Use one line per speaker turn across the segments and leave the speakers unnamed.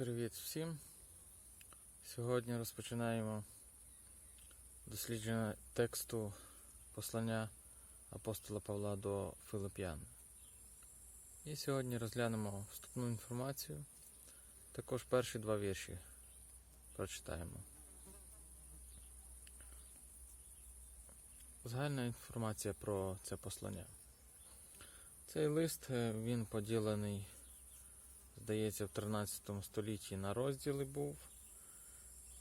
Привіт всім! Сьогодні розпочинаємо дослідження тексту послання апостола Павла до Филип'ян. І сьогодні розглянемо вступну інформацію. Також перші два вірші прочитаємо. Загальна інформація про це послання. Цей лист е, він поділений здається, в 13 столітті на розділи був.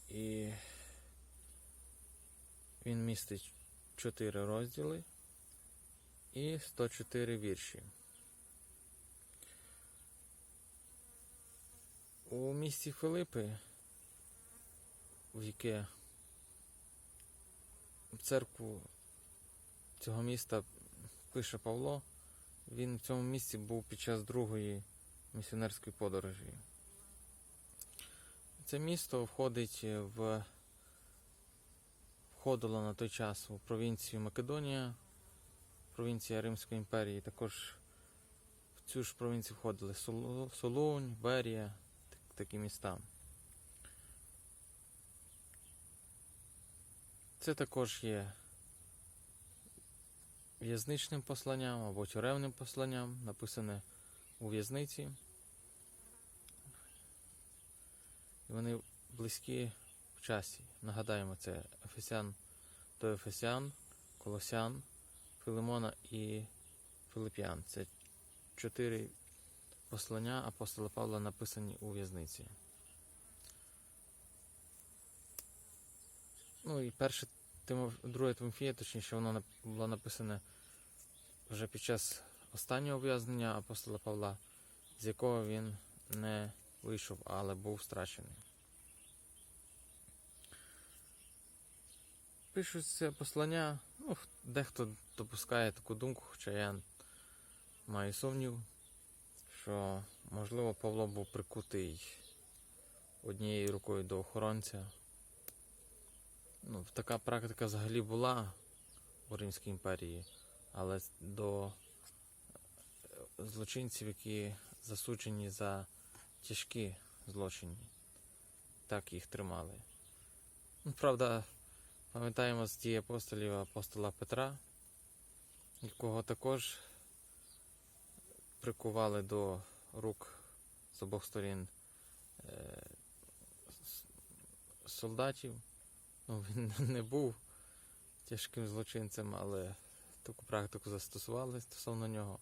І він містить 4 розділи і 104 вірші. У місті Филипи, в яке в церкву цього міста пише Павло, він в цьому місці був під час другої місіонерської подорожі. Це місто входить в входило на той час у провінцію Македонія, провінція Римської імперії. Також в цю ж провінцію входили Солунь, Берія, так- такі міста. Це також є в'язничним посланням або тюремним посланням, написане у в'язниці. І вони близькі в часі. Нагадаємо, це Ефесян до Ефесян, Колосян, Филимона і Филип'ян. Це чотири послання апостола Павла написані у в'язниці. Ну і перше Тимоф... друге Тимофія, точніше, воно було написане вже під час останнього ув'язнення апостола Павла, з якого він не вийшов, але був страчений. Пишуть це послання, ну, дехто допускає таку думку, хоча я маю сумнів, що, можливо, Павло був прикутий однією рукою до охоронця. Ну, така практика взагалі була у Римській імперії, але до е, злочинців, які засуджені за тяжкі злочини, так їх тримали. Ну, правда, пам'ятаємо з дії апостолів апостола Петра, якого також прикували до рук з обох сторін е, солдатів. Ну, він не був тяжким злочинцем, але таку практику застосували стосовно нього.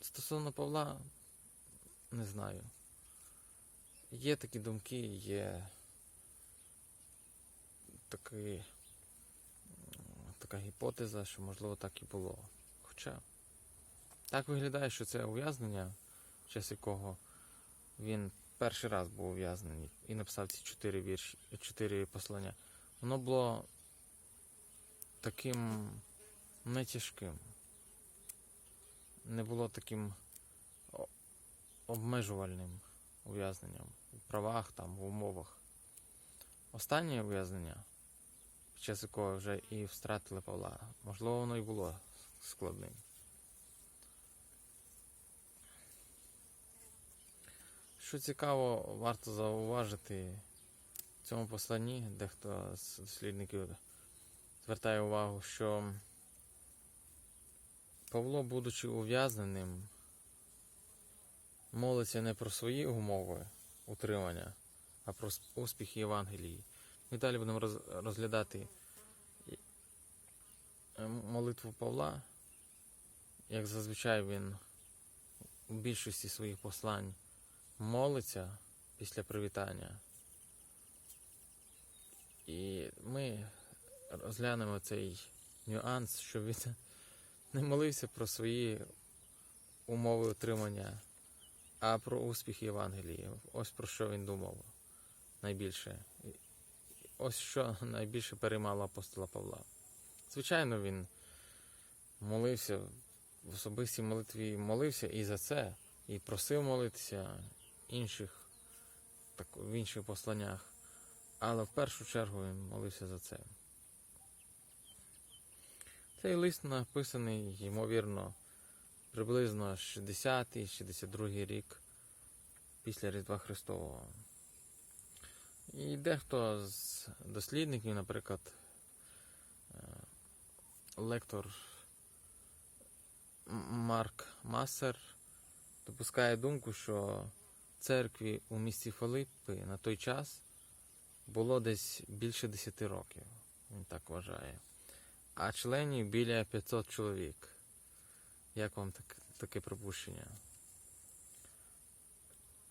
Стосовно Павла, не знаю. Є такі думки, є такий, м, така гіпотеза, що можливо так і було. Хоча так виглядає, що це ув'язнення, в час якого він перший раз був ув'язнений і написав ці чотири вірші, чотири послання. Воно було таким не тяжким. Не було таким обмежувальним ув'язненням у правах, там, в умовах. Останнє ув'язнення, під час якого вже і втратили Павла, можливо, воно і було складним. Що цікаво, варто зауважити в цьому посланні, дехто з дослідників звертає увагу, що Павло, будучи ув'язненим, молиться не про свої умови утримання, а про успіхи Євангелії. Ми далі будемо розглядати е, молитву Павла, як зазвичай він у більшості своїх послань молиться після привітання. І ми розглянемо цей нюанс, що він не молився про свої умови утримання, а про успіх Євангелії. Ось про що він думав найбільше. Ось що найбільше переймало апостола Павла. Звичайно, він молився в особистій молитві, молився і за це, і просив молитися інших, так, в інших посланнях. Але в першу чергу він молився за це. Цей лист написаний, ймовірно, приблизно 60-62 рік після Різдва Христового. І дехто з дослідників, наприклад, е, лектор Марк Массер допускає думку, що церкві у місті Филиппи на той час було десь більше 10 років. Він так вважає. А членів біля 500 чоловік. Як вам так, таке припущення?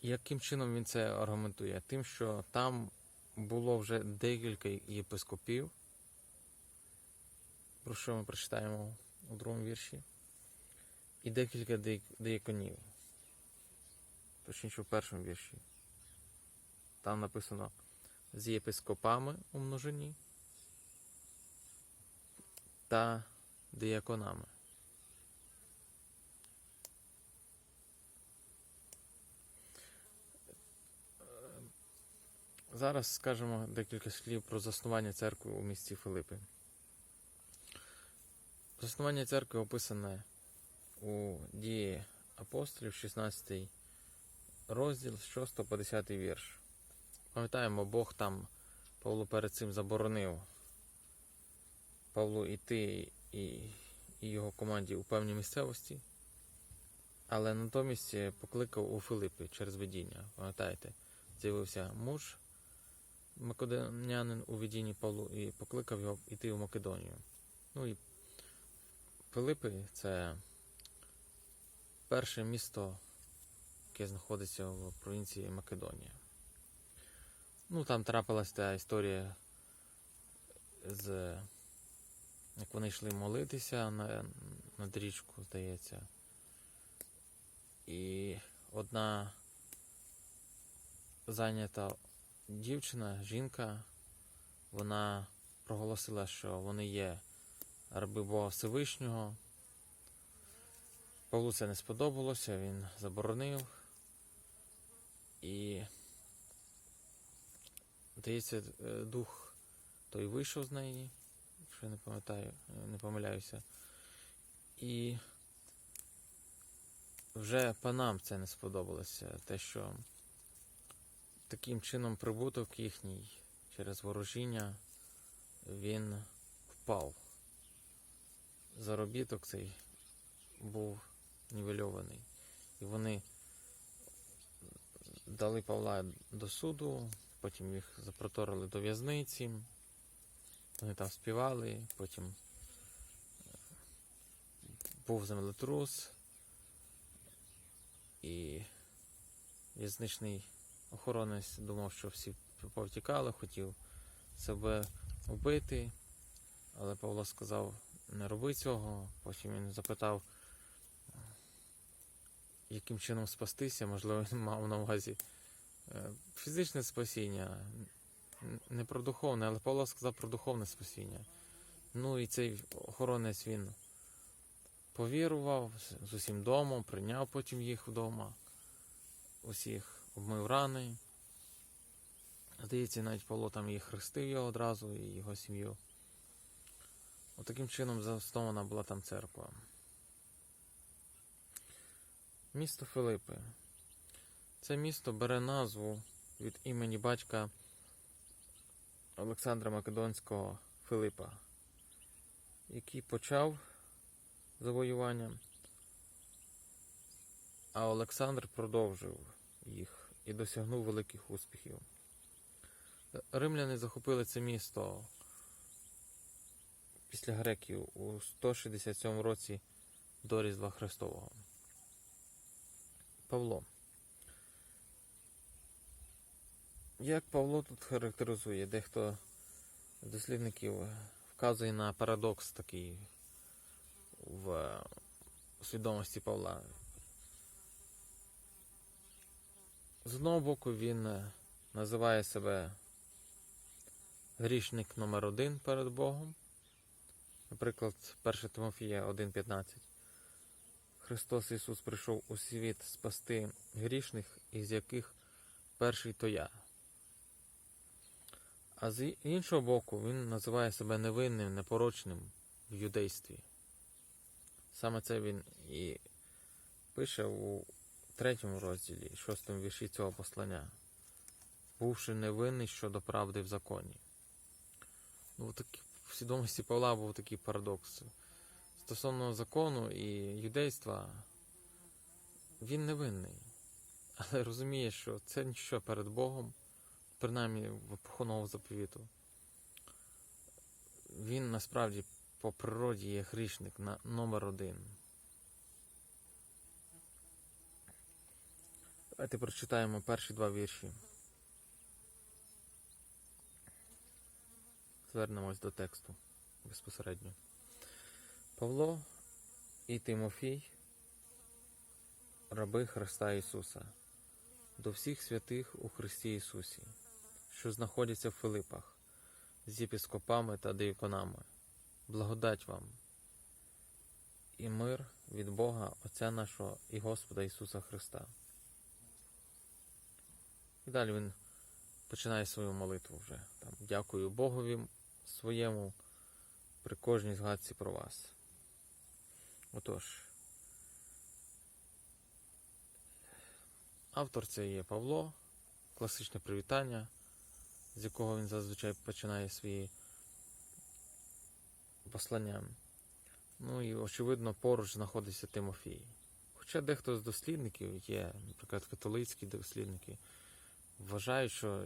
Яким чином він це аргументує? Тим, що там було вже декілька єпископів, про що ми прочитаємо у другому вірші, і декілька деяконів. Точніше, у першому вірші. Там написано з єпископами у множині та дияконами. Зараз скажемо декілька слів про заснування церкви у місті Филипи. Заснування церкви описане у дії апостолів, 16 розділ з 6 по 10 вірш. Пам'ятаємо, Бог там Павлу перед цим заборонив Павлу йти і, і його команді у певній місцевості, але натомість покликав у Филипи через видіння. Пам'ятаєте, з'явився муж македонянин у видінні Павлу і покликав його йти в Македонію. Ну і Филипи це перше місто, яке знаходиться в провінції Македонія. Ну, там трапилася та історія з як вони йшли молитися на, над річку, здається. І одна зайнята дівчина, жінка, вона проголосила, що вони є раби Бога Всевишнього. Павлу це не сподобалося, він заборонив. І, здається, дух той вийшов з неї, якщо я не пам'ятаю, не помиляюся. І вже панам це не сподобалося, те, що таким чином прибуток їхній через ворожіння він впав. Заробіток цей був нівельований. І вони дали Павла до суду, потім їх запроторили до в'язниці. Вони там співали, потім е, був землетрус, і в'язничний охоронець думав, що всі повтікали, хотів себе вбити, але Павло сказав, не роби цього. Потім він запитав, яким чином спастися, можливо, він мав на увазі е, фізичне спасіння, не про духовне, але Павло сказав про духовне спасіння. Ну і цей охоронець він повірував з- з усім домом, прийняв потім їх вдома, усіх обмив рани. Здається, навіть Павло там і хрестив його одразу, і його сім'ю. Отаким чином заснована була там церква. Місто Филипи. Це місто бере назву від імені батька Олександра Македонського Филипа, який почав завоювання, а Олександр продовжив їх і досягнув великих успіхів. Римляни захопили це місто після греків у 167 році до Різдва Христового. Павло. Як Павло тут характеризує, дехто дослідників вказує на парадокс такий в свідомості Павла. З одного боку, він е, називає себе грішник номер один перед Богом. Наприклад, 1 Тимофія 1.15. Христос Ісус прийшов у світ спасти грішних, із яких перший то я. А з іншого боку, він називає себе невинним, непорочним в юдействі. Саме це він і пише у третьому розділі, шостому вірші цього послання, бувши невинний щодо правди в законі. Ну, такі, в свідомості Павла був такий парадокс. Стосовно закону і юдейства, він невинний, але розуміє, що це нічого перед Богом, принаймні в епоху заповіту. Він насправді по природі є грішник на номер один. Давайте прочитаємо перші два вірші. Звернемось до тексту безпосередньо. Павло і Тимофій, раби Христа Ісуса, до всіх святих у Христі Ісусі, що знаходяться в Филипах, з єпископами та дияконами. Благодать вам і мир від Бога, Отця нашого і Господа Ісуса Христа. І далі він починає свою молитву вже. Там, Дякую Богові своєму при кожній згадці про вас. Отож, автор це є Павло, класичне привітання, з якого він зазвичай починає свої послання. Ну і, очевидно, поруч знаходиться Тимофій. Хоча дехто з дослідників є, наприклад, католицькі дослідники, вважають, що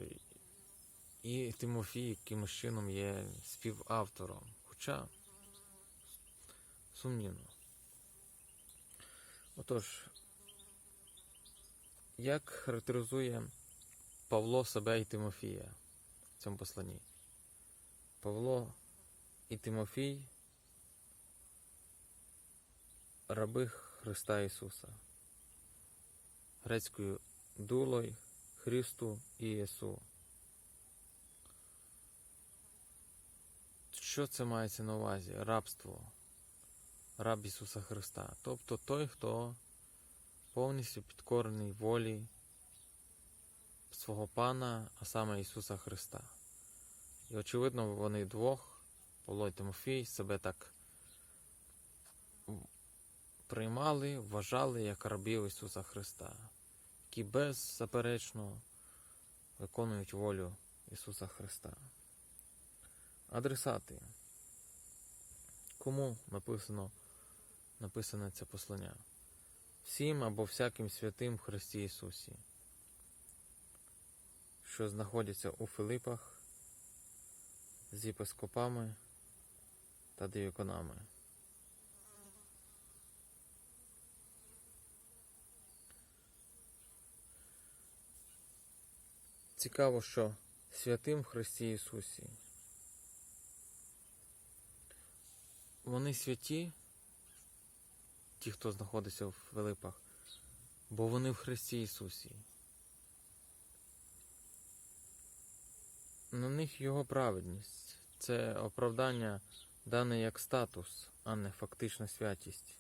і Тимофій якимось чином є співавтором. Хоча сумнівно. Отож, як характеризує Павло себе і Тимофія в цьому посланні? Павло і Тимофій раби Христа Ісуса. Грецькою дулой Христу Ісу. Що це мається на увазі? Рабство. Раб Ісуса Христа. Тобто той, хто повністю підкорений волі свого Пана, а саме Ісуса Христа. І очевидно, вони двох, Павло і Тимофій, себе так приймали, вважали як рабів Ісуса Христа, які беззаперечно виконують волю Ісуса Христа. Адресати. Кому написано, написане це послання? Всім або всяким святим в Христі Ісусі, що знаходяться у Филипах з єпископами та дияконами. Цікаво, що святим в Христі Ісусі. Вони святі, ті, хто знаходиться в Филипах, бо вони в Христі Ісусі. На них Його праведність це оправдання дане як статус, а не фактична святість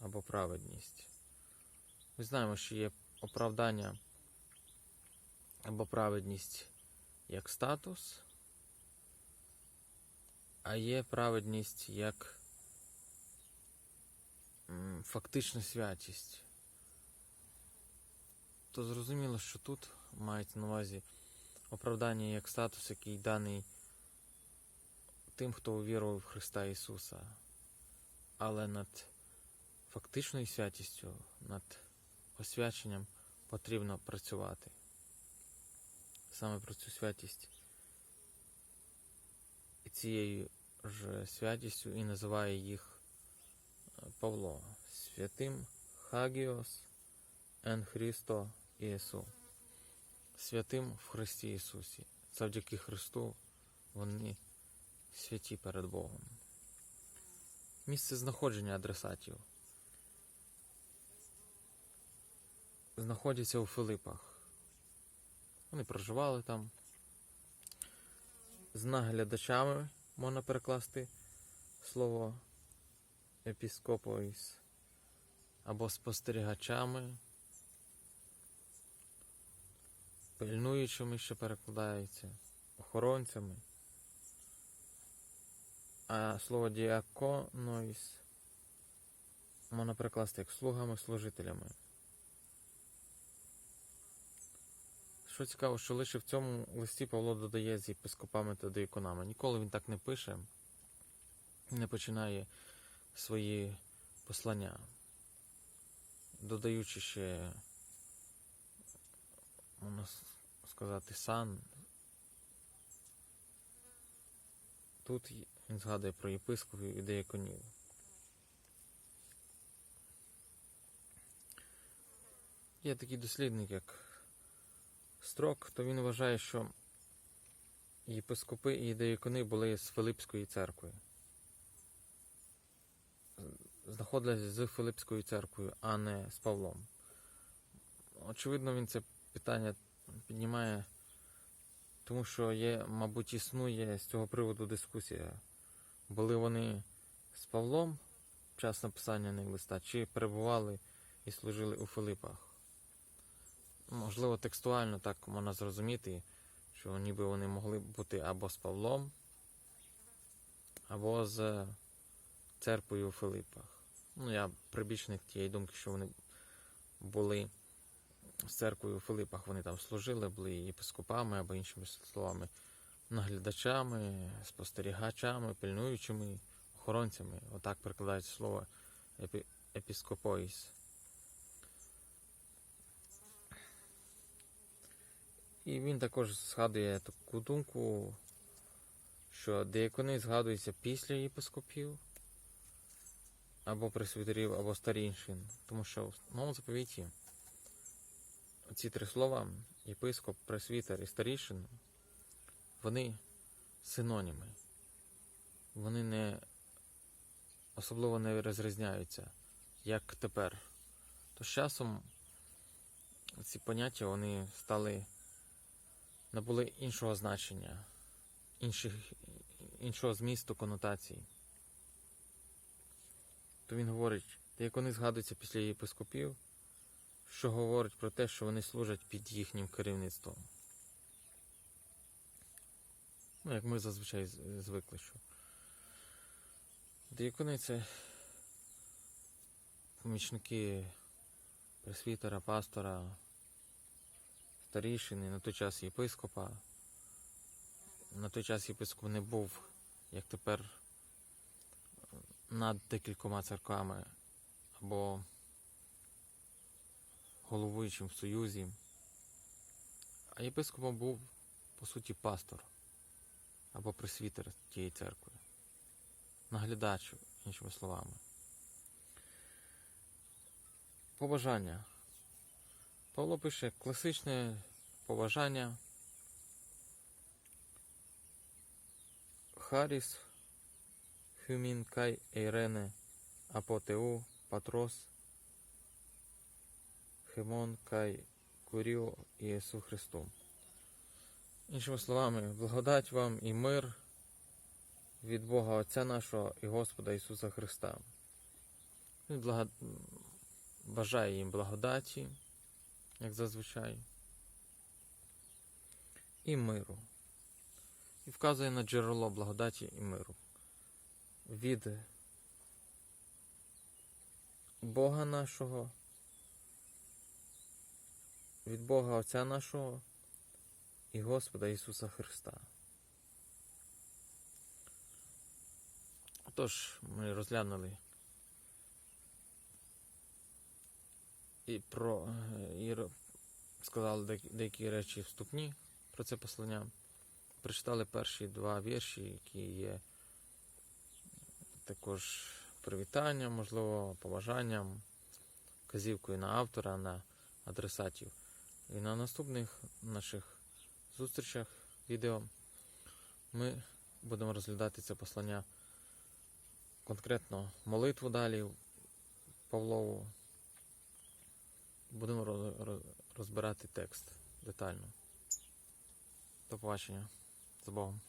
або праведність. Ми знаємо, що є оправдання або праведність як статус, а є праведність як фактична святість. То зрозуміло, що тут мається на увазі оправдання як статус, який даний тим, хто увірував в Христа Ісуса, але над фактичною святістю, над освяченням потрібно працювати. Саме про цю святість і цією ж святістю і називає їх е, Павло святим Хагіос ен Христо Ісу. Святим в Христі Ісусі. Завдяки Христу вони святі перед Богом. Місце знаходження адресатів знаходяться у Филипах. Вони проживали там. З наглядачами можна перекласти слово епіскопоїс або спостерігачами, пильнуючими, що перекладається, охоронцями. А слово діаконоїс можна перекласти як слугами, служителями. Що цікаво, що лише в цьому листі Павло додає з єпископами та дияконами. Ніколи він так не пише, не починає свої послання, додаючи ще, можна сказати, сан. Тут він згадує про єпископів і дияконів. Є такий дослідник, як Строк, то він вважає, що єпископи і деякони були з Филипської церкви. Знаходились з Филипською церквою, а не з Павлом. Очевидно, він це питання піднімає, тому що є, мабуть, існує з цього приводу дискусія. Були вони з Павлом в час написання ним листа, чи перебували і служили у Филипах. Можливо, текстуально так можна зрозуміти, що ніби вони могли бути або з Павлом, або з церквою у Филипах. Ну, я прибічник тієї думки, що вони були з церквою у Филипах, вони там служили, були єпископами, або іншими словами, наглядачами, спостерігачами, пильнуючими, охоронцями. Отак перекладається слово епі, епіскопоїс. І він також згадує таку думку, що деякони згадуються після єпископів, або пресвітерів, або старіншин. Тому що в новому заповіті ці три слова єпископ, пресвітер і старішин, вони синоніми. Вони не особливо не розрізняються, як тепер. То з часом ці поняття вони стали набули іншого значення, інших, іншого змісту конотацій. То він говорить, як вони згадуються після єпископів, що говорить про те, що вони служать під їхнім керівництвом. Ну, як ми зазвичай звикли, що деякони це помічники пресвітера, пастора, старішини, на той час єпископа. На той час єпископ не був, як тепер, над декількома церквами або головуючим в союзі. А єпископом був, по суті, пастор або пресвітер тієї церкви, наглядач, іншими словами. Побажання. Павло пише класичне побажання. Харіс, Хюмін Кай Ейрене, Апотеу, Патрос, Хемон Кай Куріо Ісу Христу. Іншими словами, благодать вам і мир від Бога Отця нашого і Господа Ісуса Христа. Він благо... бажає їм благодаті як зазвичай, і миру. І вказує на джерело благодаті і миру. Від Бога нашого, від Бога Отця нашого і Господа Ісуса Христа. Отож, ми розглянули і про і сказали деякі- речі вступні про це послання. Прочитали перші два вірші, які є також привітанням, можливо, побажанням, вказівкою на автора, на адресатів. І на наступних наших зустрічах, відео ми будемо розглядати це послання конкретно молитву далі Павлову. Будемо роз- роз- розбирати текст детально. До побачення. З Богом.